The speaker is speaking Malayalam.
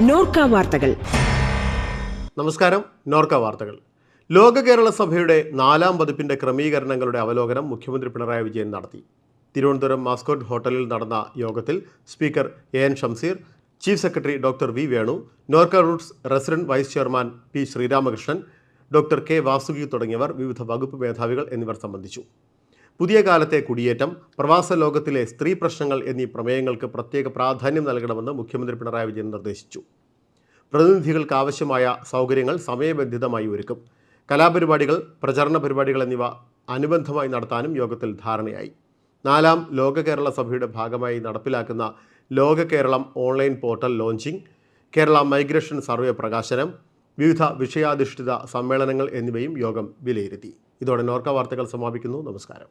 നോർക്ക വാർത്തകൾ. നമസ്കാരം നോർക്ക വാർത്തകൾ. ലോക കേരള സഭയുടെ നാലാം പതിപ്പിന്റെ ക്രമീകരണങ്ങളുടെ അവലോകനം മുഖ്യമന്ത്രി പിണറായി വിജയൻ നടത്തി. തിരുവനന്തപുരം മാസ്കോട്ട് ഹോട്ടലിൽ നടന്ന യോഗത്തിൽ speaker A N Shamseer chief secretary doctor V Venu Norka Roots resident vice chairman P Sreeramakrishnan doctor K Vasuki തുടങ്ങിയവർ വിവിധ വകുപ്പ് മേധാവികൾ എന്നിവർ സംബന്ധിച്ചു. പുതിയ കാലത്തെ കുടിയേറ്റം പ്രവാസ ലോകത്തിലെ സ്ത്രീ പ്രശ്നങ്ങൾ എന്നീ പ്രമേയങ്ങൾക്ക് പ്രത്യേക പ്രാധാന്യം നൽകണമെന്ന് മുഖ്യമന്ത്രി പിണറായി വിജയൻ നിർദ്ദേശിച്ചു. പ്രതിനിധികൾക്ക് ആവശ്യമായ സൗകര്യങ്ങൾ സമയബന്ധിതമായി ഒരുക്കും. കലാപരിപാടികൾ പ്രചരണ പരിപാടികൾ എന്നിവ അനുബന്ധമായി നടത്താനും യോഗത്തിൽ ധാരണയായി. നാലാം ലോക കേരള സഭയുടെ ഭാഗമായി നടപ്പിലാക്കുന്ന ലോക Keralam online portal launching Kerala migration survey പ്രകാശനം വിവിധ വിഷയാധിഷ്ഠിത സമ്മേളനങ്ങൾ എന്നിവയും യോഗം വിലയിരുത്തി. ഇതോടെ നോർക്ക വാർത്തകൾ സമാപിക്കുന്നു. നമസ്കാരം.